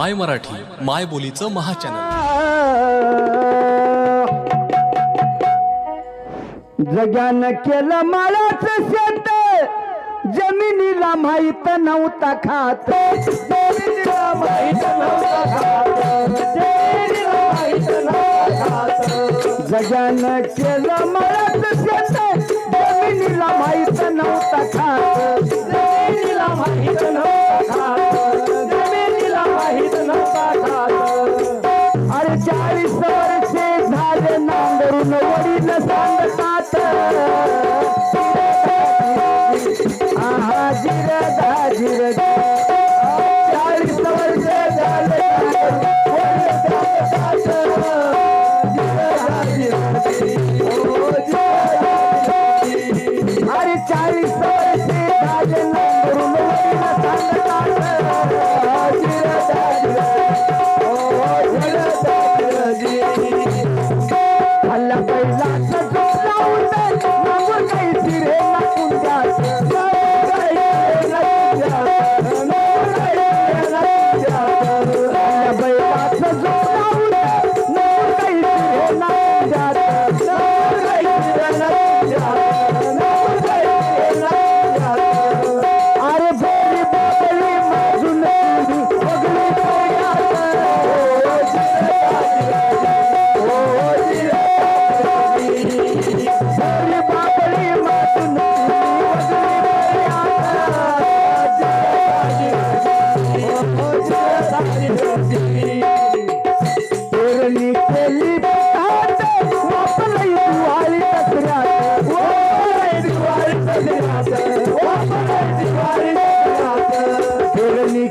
माय मराठी माय बोलीचं महाचॅनल. जगान केलं माळाच शेत. जमिनीला माहीत नव्हता खात. जमिनीला जगान केलं माळाच शेत. जमिनीला माहीत नव्हता खात. जमिनीला माहीत नव्हता खात. अरे चाळीस वर्षे झाले नांदरून वडील सांग.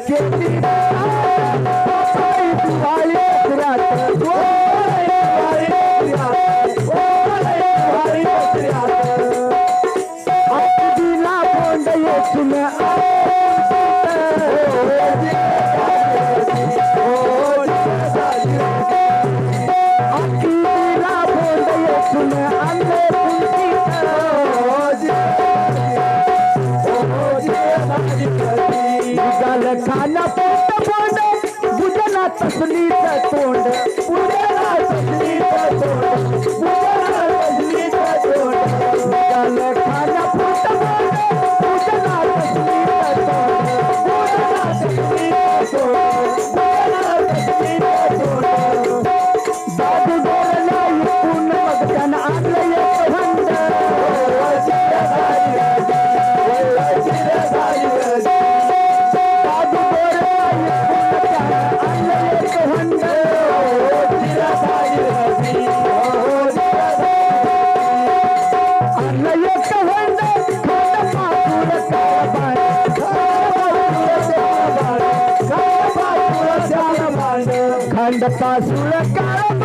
கேட்டிட झालं खाना पोट पोट बुजला तसलीच तोंड बुजला तसलीच तोंड the pass will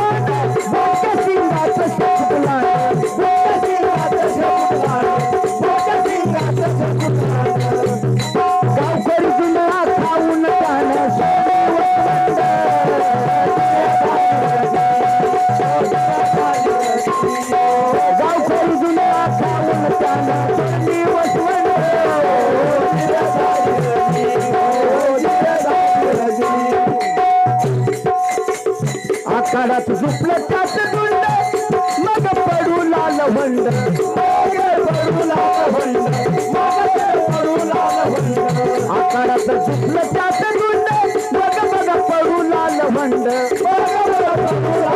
झाडात झुपलं त्यात गुंड मग पडू लाल भंड पडू लाल भंड मग पडू लाल भंड आकारात झुपलं त्यात गुंड मग मग पडू लाल भंड पडू लाल